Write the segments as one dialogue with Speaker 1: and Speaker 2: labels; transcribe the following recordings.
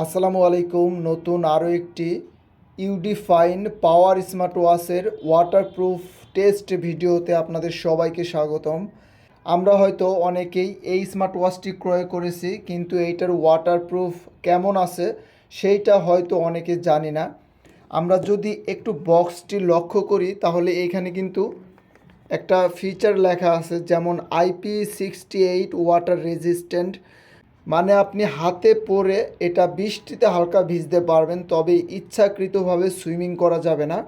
Speaker 1: আসসালামু আলাইকুম। নতুন আরও একটি ইউডিফাইন পাওয়ার স্মার্ট ওয়াচের ওয়াটারপ্রুফ টেস্ট ভিডিওতে আপনাদের সবাইকে স্বাগতম। আমরা হয়তো অনেকেই এই স্মার্ট ওয়াচটি ক্রয় করেছি, কিন্তু এইটার ওয়াটারপ্রুফ কেমন আছে সেইটা হয়তো অনেকে জানি না। আমরা যদি একটু বক্সটি লক্ষ্য করি, তাহলে এইখানে কিন্তু একটা ফিচার লেখা আছে, যেমন IP sixty eight water resistant মানে আপনি হাতে পরে এটা বৃষ্টিতে হালকা ভিজতে পারবেন, তবে ইচ্ছাকৃতভাবে সুইমিং করা যাবে না।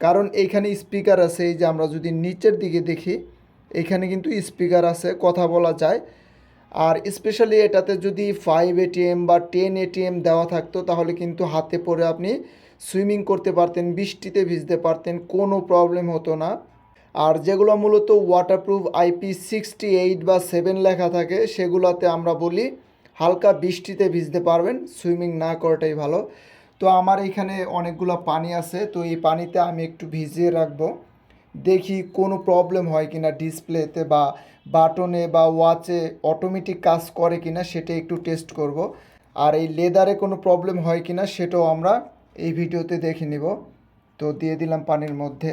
Speaker 1: কারণ এইখানে স্পিকার আছে, এই যে আমরা যদি নিচের দিকে দেখি, এখানে কিন্তু স্পিকার আছে, কথা বলা যায়। আর স্পেশালি এটাতে যদি ফাইভ এটিএম বা টেন এটিএম দেওয়া থাকতো, তাহলে কিন্তু হাতে পরে আপনি সুইমিং করতে পারতেন, বৃষ্টিতে ভিজতে পারতেন, কোনো প্রবলেম হতো না। আর যেগুলো মূলত ওয়াটারপ্রুফ আইপি সিক্সটি এইট বা সেভেন লেখা থাকে, সেগুলোতে আমরা বলি হালকা বৃষ্টিতে ভিজতে পারবেন সুইমিং না করাটাই ভালো। তো আমার এখানে অনেকগুলো পানি আছে, তো এই পানিতে আমি একটু ভিজিয়ে রাখব। দেখি কোনো প্রবলেম হয় কিনা ডিসপ্লেতে বা বাটনে বা ওয়াচে অটোমেটিক কাজ করে কিনা, সেটা একটু টেস্ট করব। আর এই লেদারে কোনো প্রবলেম হয় কিনা, সেটাও আমরা এই ভিডিওতে দেখে নিব। তো দিয়ে দিলাম পানির মধ্যে।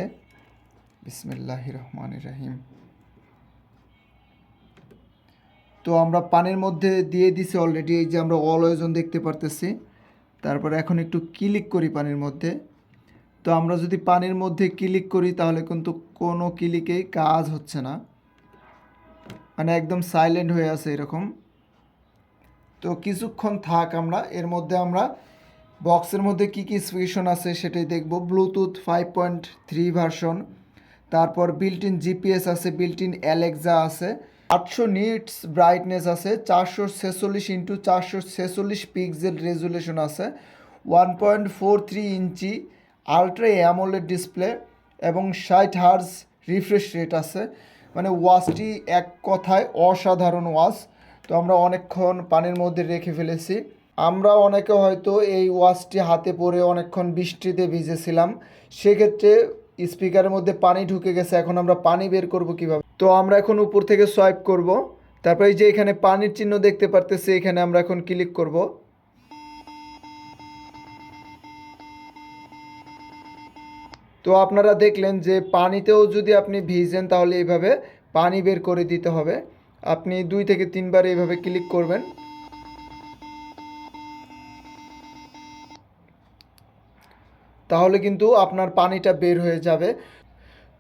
Speaker 1: বিসমিল্লাহ রহমান রাহিম। তো আমরা পানির মধ্যে দিয়ে দিছি অলরেডি এই যে আমরা অল ওজন দেখতে পারতেছি। তারপরে এখন একটু ক্লিক করি পানির মধ্যে। তো আমরা যদি পানির মধ্যে ক্লিক করি, তাহলে কিন্তু কোনো ক্লিকেই কাজ হচ্ছে না। মানে একদম সাইলেন্ট হয়ে আছে এরকম। তো কিছুক্ষণ থাক আমরা, এর মধ্যে আমরা বক্সের মধ্যে কী কী স্পেশন আছে সেটাই দেখব। Bluetooth five point three version তারপর বিল্ট ইন জিপিএস আছে বিল্ট ইন অ্যালেক্সা আছে, আটশো নিটস ব্রাইটনেস আছে, চারশো ছেচল্লিশ ইন্টু চারশো ছেচল্লিশ পিক্সেল রেজুলেশন আছে one point four three inch ultra AMOLED display এবং ষাট হার্স রিফ্রেশ রেট আছে। মানে ওয়াচটি এক কথায় অসাধারণ ওয়াচ। তো আমরা অনেকক্ষণ পানির মধ্যে রেখে ফেলেছি। আমরা অনেকে হয়তো এই ওয়াচটি হাতে পরে অনেকক্ষণ বৃষ্টিতে ভিজেছিলাম। সেক্ষেত্রে স্পিকারের মধ্যে পানি ঢুকে গেছে, এখন আমরা পানি বের করব কীভাবে? তো আমরা এখন উপর থেকে সোয়াইপ করব। তারপরে এই যে এখানে পানির চিহ্ন দেখতে পারতেছি, এখানে আমরা এখন ক্লিক করব। তো আপনারা দেখলেন যে পানিতেও যদি আপনি ভিজেন, তাহলে এইভাবে পানি বের করে দিতে হবে। আপনি দুই থেকে তিনবার এইভাবে ক্লিক করবেন। তাহলে কিন্তু আপনার পানিটা বের হয়ে যাবে।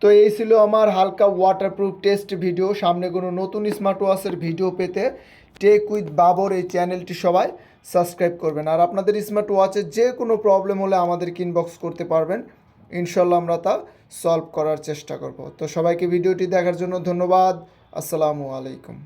Speaker 1: তো এই ছিল আমার হালকা ওয়াটারপ্রুফ টেস্ট ভিডিও সামনে কোনো নতুন স্মার্ট ওয়াচের ভিডিও পেতে টেক উইথ বাবর এই চ্যানেলটি সবাই সাবস্ক্রাইব করবেন। আর আপনাদের স্মার্ট ওয়াচের যে কোনো প্রবলেম হলে আমাদের ইনবক্স করতে পারবেন। ইনশাল্লাহ আমরা তা সলভ করার চেষ্টা করব। তো সবাইকে ভিডিওটি দেখার জন্য ধন্যবাদ। আসসালামু আলাইকুম।